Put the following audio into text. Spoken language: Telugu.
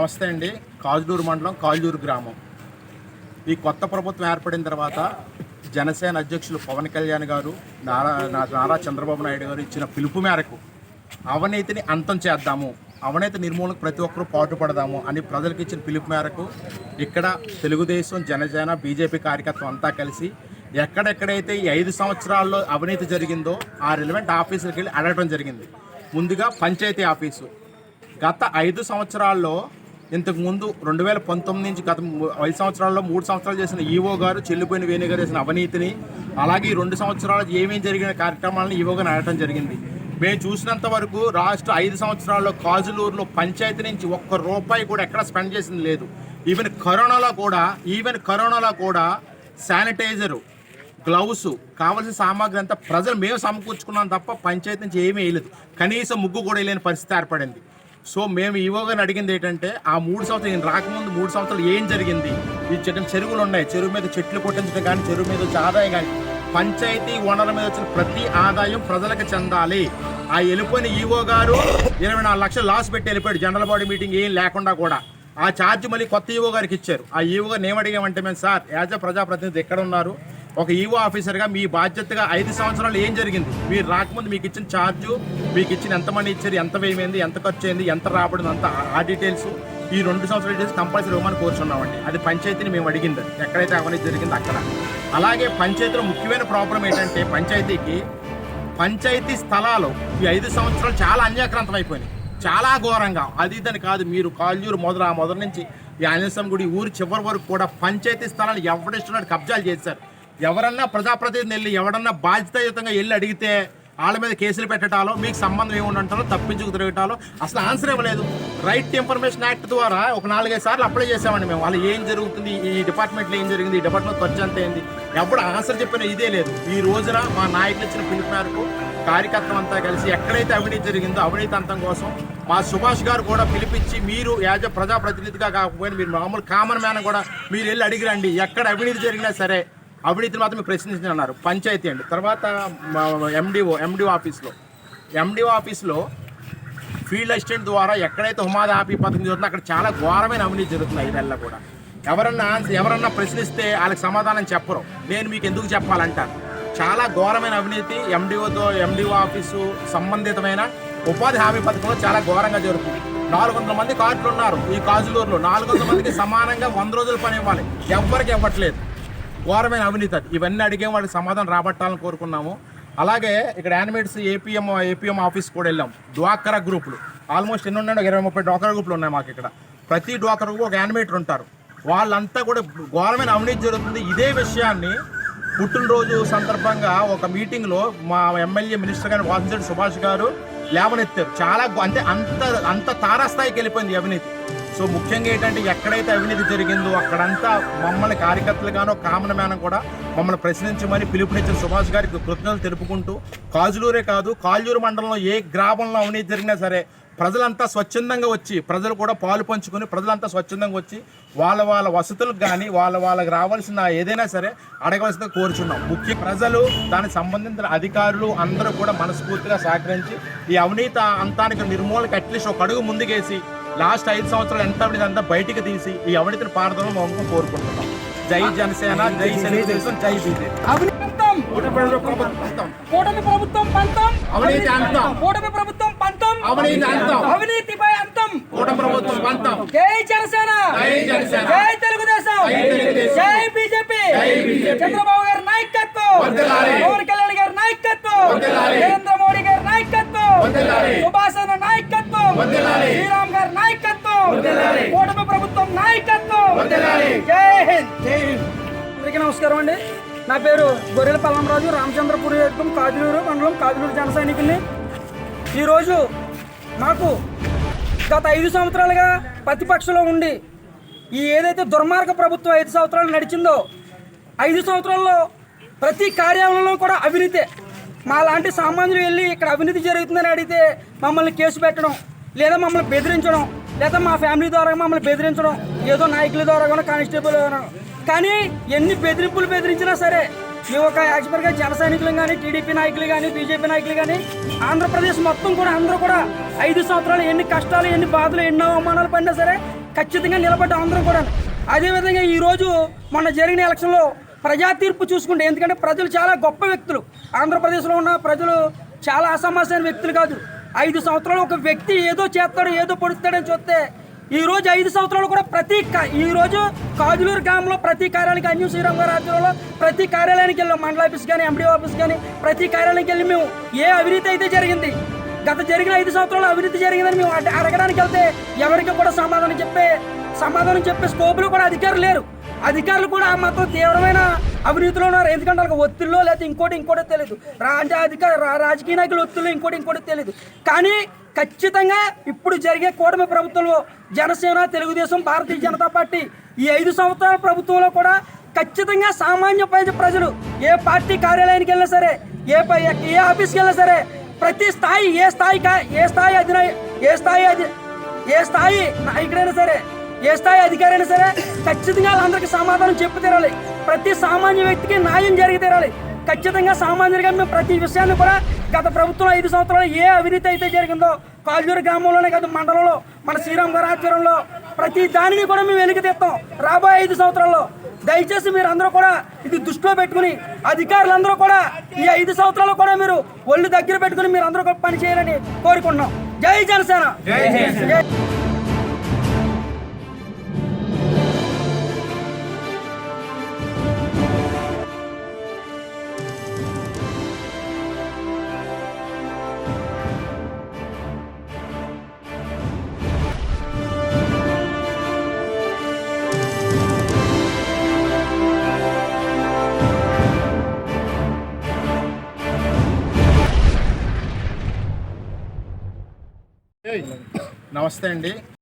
నమస్తే అండి. కాజులూరు మండలం కాజులూరు గ్రామం. ఈ కొత్త ప్రభుత్వం ఏర్పడిన తర్వాత జనసేన అధ్యక్షులు పవన్ కళ్యాణ్ గారు నారా నా- నారా చంద్రబాబు నాయుడు గారు ఇచ్చిన పిలుపు మేరకు అవినీతిని అంతం చేద్దాము అవినీతి నిర్మూలనకు ప్రతి ఒక్కరూ పాటుపడదాము అని ప్రజలకు ఇచ్చిన పిలుపు మేరకు ఇక్కడ తెలుగుదేశం జనసేన బీజేపీ కార్యకర్తం అంతా కలిసి ఎక్కడెక్కడైతే ఈ ఐదు సంవత్సరాల్లో అవినీతి జరిగిందో ఆ రిలవెంట్ ఆఫీసులకు వెళ్ళి అడగడం జరిగింది. ముందుగా పంచాయతీ ఆఫీసు. గత ఐదు సంవత్సరాల్లో ఇంతకుముందు రెండు వేల పంతొమ్మిది నుంచి గత ఐదు సంవత్సరాల్లో మూడు సంవత్సరాలు చేసిన ఈవో గారు చెల్లిపోయిన వేణు గారు చేసిన అవినీతిని అలాగే రెండు సంవత్సరాలు ఏమేమి జరిగిన కార్యక్రమాలను ఈవో గారు జరిగింది. మేము చూసినంత వరకు రాష్ట్ర ఐదు సంవత్సరాల్లో కాజులూరులో పంచాయతీ నుంచి ఒక్క రూపాయి కూడా ఎక్కడ స్పెండ్ చేసింది లేదు. ఈవెన్ కరోనాలో కూడా ఈవెన్ కరోనాలో కూడా శానిటైజరు గ్లౌస్ కావాల్సిన సామాగ్రి అంతా ప్రజలు మేము సమకూర్చుకున్నాం తప్ప పంచాయతీ నుంచి ఏమీ వేయలేదు. కనీసం ముగ్గు కూడా వేయలేని పరిస్థితి ఏర్పడింది. సో మేము ఈవో గారిని అడిగింది ఏంటంటే ఆ మూడు సంవత్సరాలు ఈయన రాకముందు మూడు సంవత్సరాలు ఏం జరిగింది? ఈ చిన్న చెరువులు ఉన్నాయి. చెరువు మీద చెట్లు కొట్టించడం కానీ చెరువు మీద వచ్చే ఆదాయం కానీ పంచాయతీ వనరుల మీద వచ్చిన ప్రతి ఆదాయం ప్రజలకు చెందాలి. ఆ వెళ్ళిపోయిన ఈవో గారు ఇరవై నాలుగు లక్షలు లాస్ పెట్టి వెళ్ళిపోయాడు. జనరల్ బాడీ మీటింగ్ ఏం లేకుండా కూడా. ఆ ఛార్జ్ మళ్ళీ కొత్త ఈవో గారికి ఇచ్చారు. ఆ ఈవో గారిని ఏమడిగామంటే మేము సార్ యాజ్ అ ప్రజాప్రతినిధి ఎక్కడ ఉన్నారు? ఒక ఈవో ఆఫీసర్గా మీ బాధ్యతగా ఐదు సంవత్సరాలు ఏం జరిగింది? మీరు రాకముందు మీకు ఇచ్చిన ఛార్జు మీకు ఇచ్చిన ఎంత మనీ ఇచ్చారు ఎంత వేయమైంది ఎంత ఖర్చు అయింది ఎంత రాబడింది అంత ఆ డీటెయిల్స్ ఈ రెండు సంవత్సరాల డీటెయిల్స్ కంపల్సరీ ఇవ్వమని కోరుచున్నామండి. అది పంచాయతీని మేము అడిగింది. ఎక్కడైతే అవినీతి జరిగింది అక్కడ. అలాగే పంచాయతీలో ముఖ్యమైన ప్రాబ్లం ఏంటంటే పంచాయతీకి పంచాయతీ స్థలాలు ఈ ఐదు సంవత్సరాలు చాలా అన్యాక్రాంతం అయిపోయినాయి. చాలా ఘోరంగా. అది ఇదని కాదు మీరు కాళ్ళూరు మొదలు ఆ మొదటి నుంచి ఈ ఆంజనేయం గుడి ఊరి చివరి వరకు కూడా పంచాయతీ స్థలాలు ఎవరిస్తున్నట్టు కబ్జాలు చేశారు. ఎవరన్నా ప్రజాప్రతినిధి వెళ్ళి ఎవరన్నా బాధ్యతాయుతంగా వెళ్ళి అడిగితే వాళ్ళ మీద కేసులు పెట్టడాలో మీకు సంబంధం ఏముండంటారో తప్పించుకు తిరగటాలో అసలు ఆన్సర్ ఇవ్వలేదు. రైట్ ఇన్ఫర్మేషన్ యాక్ట్ ద్వారా ఒక నాలుగైదు సార్లు అప్లై చేసామండి మేము. వాళ్ళు ఏం జరుగుతుంది ఈ డిపార్ట్మెంట్లో ఏం జరిగింది ఈ డిపార్ట్మెంట్ ఖర్చు అంత ఏంది? ఎప్పుడు ఆన్సర్ చెప్పిన ఇదే లేదు. ఈ రోజున మా నాయకులు ఇచ్చిన పిలుపు మేరకు కార్యకర్తం అంతా కలిసి ఎక్కడైతే అవినీతి జరిగిందో అవినీతి అంతం కోసం మా సుభాష్ గారు కూడా పిలిపించి మీరు యాజ్ అ ప్రజాప్రతినిధిగా కాకపోయినా మీరు మామూలు కామన్ మ్యాన్ కూడా మీరు వెళ్ళి అడిగిరండి. ఎక్కడ అవినీతి జరిగినా సరే అవినీతిని మాత్రం ప్రశ్నించండి అన్నారు పంచాయతీ అండి. తర్వాత ఎండిఓ ఎండిఓ ఆఫీస్లో. ఎండిఓ ఆఫీస్లో ఫీల్డ్ అసిస్టెంట్ ద్వారా ఎక్కడైతే హుమాద ఆపీ పథకం జరుగుతుందో అక్కడ చాలా ఘోరమైన అవినీతి జరుగుతుంది ఐదేళ్ళ కూడా. ఎవరన్నా ఆన్సర్ ఎవరన్నా ప్రశ్నిస్తే వాళ్ళకి సమాధానం చెప్పరు. నేను మీకు ఎందుకు చెప్పాలంటారు చాలా ఘోరమైన అవినీతి ఎండిఓతో ఎండిఓ ఆఫీసు సంబంధితమైన ఉపాధి హామీ పథకంలో చాలా ఘోరంగా జరుగుతుంది. నాలుగు వందల మంది కార్డులు ఉన్నారు ఈ కాజులూరులో. నాలుగు వందల మందికి సమానంగా వంద రోజులు పని ఇవ్వాలి. ఎవ్వరికి ఇవ్వట్లేదు. ఘోరమైన అవినీతి అది. ఇవన్నీ అడిగే వాడికి సమాధానం రాబట్టాలని కోరుకున్నాము. అలాగే ఇక్కడ యానిమేట్స్ ఏపీఎం ఏపీఎం ఆఫీస్ కూడా వెళ్ళాం. డ్వాకరా గ్రూపులు. ఆల్మోస్ట్ ఎన్ని ఉన్నాయో ఇరవై ముప్పై డ్వాకరా గ్రూపులు ఉన్నాయి మాకు ఇక్కడ. ప్రతి డ్వాకరకు గ్రూప్ ఒక యానిమేటర్ ఉంటారు. వాళ్ళంతా కూడా ఘోరమైన అవినీతి జరుగుతుంది. ఇదే విషయాన్ని పుట్టినరోజు సందర్భంగా ఒక మీటింగ్లో మా ఎమ్మెల్యే మినిస్టర్ గారు వాసిరెడ్డి సుభాష్ గారు లేవనెత్తారు. చాలా అంటే అంత అంత తారాస్థాయికి వెళ్ళిపోయింది అవినీతి. సో ముఖ్యంగా ఏంటంటే ఎక్కడైతే అవినీతి జరిగిందో అక్కడంతా మమ్మల్ని కార్యకర్తలుగానో కామన్ మ్యాన్ కూడా మమ్మల్ని ప్రశ్నించమని పిలుపునిచ్చిన సుభాష్ గారికి కృతజ్ఞతలు తెలుపుకుంటూ కాజులూరే కాదు కాజూరు మండలంలో ఏ గ్రామంలో అవినీతి జరిగినా సరే ప్రజలంతా స్వచ్ఛందంగా వచ్చి ప్రజలు కూడా పాలు పంచుకొని ప్రజలంతా స్వచ్ఛందంగా వచ్చి వాళ్ళ వాళ్ళ వసతులకు కానీ వాళ్ళ వాళ్ళకి రావాల్సిన ఏదైనా సరే అడగవలసిన కోరుచున్నాం. ముఖ్య ప్రజలు దానికి సంబంధించిన అధికారులు అందరూ కూడా మనస్ఫూర్తిగా సహకరించి ఈ అవినీతి అంతానికి నిర్మూలనకి అట్లీస్ట్ ఒక అడుగు ముందుకేసి లాస్ట్ ఐదు సంవత్సరాలు ఎంత అంతా బయటికి తీసి ఈ అవినీతిని పారదం మేము కోరుకుంటున్నాం. జై జనసేన జై తెలుగుదేశం జై బీజేపీ. కూటమి ప్రభుత్వం పంతం. అవినీతి అంతం. కూటమి ప్రభుత్వం పంతం. అవినీతి అంతం. అవినీతిపై అంతం. కూటమి ప్రభుత్వం పంతం. జై జనసేన. జై జనసేన. జై తెలుగుదేశం. జై బీజేపీ. చంద్రబాబు గారి నాయకత్వం. పవన్ కళ్యాణ్ గారి నాయకత్వం. నరేంద్ర మోడీ గారి నాయకత్వం. సుభాష్ నాయకత్వం. నాయకత్వం. కూటమి ప్రభుత్వం నాయకత్వం! వర్ధిల్లాలి. జై హింద్! జై హింద్. అందరికీ నమస్కారం అండి. నా పేరు గొర్రెల పల్లంరాజు రామచంద్రపురి యుద్ధం కాజులూరు మండలం కాజులూరు జన సైనికుల్ని. ఈరోజు మాకు గత ఐదు సంవత్సరాలుగా ప్రతిపక్షంలో ఉండి ఈ ఏదైతే దుర్మార్గ ప్రభుత్వం ఐదు సంవత్సరాలు నడిచిందో ఐదు సంవత్సరాల్లో ప్రతి కార్యాలయంలో కూడా అవినీతే. మా లాంటి సామాన్యులు వెళ్ళి ఇక్కడ అవినీతి జరుగుతుందని అడిగితే మమ్మల్ని కేసు పెట్టడం లేదా మమ్మల్ని బెదిరించడం లేదా మా ఫ్యామిలీ ద్వారా మమ్మల్ని బెదిరించడం ఏదో నాయకుల ద్వారా కూడా కానిస్టేబుల్ ద్వారా. కానీ ఎన్ని బెదిరింపులు బెదిరించినా సరే మేము ఒక యాక్చువల్గా జన సైనికులు కానీ టీడీపీ నాయకులు కానీ బీజేపీ నాయకులు కానీ ఆంధ్రప్రదేశ్ మొత్తం కూడా అందరూ కూడా ఐదు సంవత్సరాలు ఎన్ని కష్టాలు ఎన్ని బాధలు ఎన్నో అవమానాలు పడినా సరే ఖచ్చితంగా నిలబడ్డ అందరం కూడా. అదేవిధంగా ఈరోజు మొన్న జరిగిన ఎలక్షన్లో ప్రజా తీర్పు చూసుకుంటే ఎందుకంటే ప్రజలు చాలా గొప్ప వ్యక్తులు. ఆంధ్రప్రదేశ్లో ఉన్న ప్రజలు చాలా అసమాసైన వ్యక్తులు కాదు. ఐదు సంవత్సరాలు ఒక వ్యక్తి ఏదో చేస్తాడు ఏదో పడుతాడని చూస్తే ఈ రోజు ఐదు సంవత్సరాలు కూడా ప్రతి క- ఈ రోజు కాజులూరు గ్రామంలో ప్రతి కార్యాలయానికి అన్యూ శ్రీరామ్ గారి ఆధ్వర్యంలో ప్రతి కార్యాలయానికి వెళ్ళాం. మండల ఆఫీస్ కానీ ఎండి ఆఫీస్ కానీ ప్రతి కార్యాలయానికి వెళ్ళి మేము ఏ అవినీతి అయితే జరిగింది గత జరిగిన ఐదు సంవత్సరాలు అవినీతి జరిగిందని మేము అడగడానికి వెళ్తే ఎవరికి కూడా సమాధానం చెప్పే సమాధానం చెప్పే స్కోపులు కూడా అధికారులు లేరు. అధికారులు కూడా మాత్రం తీవ్రమైన అవినీతిలో ఉన్నారు. ఎందుకంటే వాళ్ళకి ఒత్తిడిలో లేకపోతే ఇంకోటి ఇంకోటి తెలియదు రా అంటే అధికార రాజకీయ నాయకులు ఒత్తిడిలో ఇంకోటి ఇంకోటి తెలియదు కానీ ఖచ్చితంగా ఇప్పుడు జరిగే కూటమి ప్రభుత్వంలో జనసేన తెలుగుదేశం భారతీయ జనతా పార్టీ ఈ ఐదు సంవత్సరాల ప్రభుత్వంలో కూడా ఖచ్చితంగా సామాన్య ప్రజలు ఏ పార్టీ కార్యాలయానికి వెళ్ళినా సరే ఏ ఏ ఆఫీస్కి వెళ్ళినా సరే ప్రతి స్థాయి ఏ స్థాయి ఏ స్థాయి అధినాయ ఏ స్థాయి అధి ఏ స్థాయి నాయకుడైనా సరే ఏ స్థాయి అధికారి అయినా సరే ఖచ్చితంగా వాళ్ళందరికీ సమాధానం చెప్పు తీరాలి. ప్రతి సామాన్య వ్యక్తికి న్యాయం జరిగి తీరాలి. ఖచ్చితంగా సామాన్యుడిగా మేము ప్రతి విషయాన్ని కూడా గత ప్రభుత్వం ఐదు సంవత్సరాలు ఏ అవినీతి అయితే జరిగిందో కాజూరు గ్రామంలోనే కాదు మండలంలో మన శ్రీరామ్ గారి ఆధ్వర్యంలో ప్రతి దానిని కూడా మేము వెలికి తెస్తాం. రాబోయే ఐదు సంవత్సరాల్లో దయచేసి మీరు అందరూ కూడా ఇది దృష్టిలో పెట్టుకుని అధికారులందరూ కూడా ఈ ఐదు సంవత్సరాలు కూడా మీరు ఒళ్ళు దగ్గర పెట్టుకుని మీరు అందరూ కూడా పని చేయాలని కోరుకుంటున్నాం. జై జనసేన! జై నమస్తే అండి.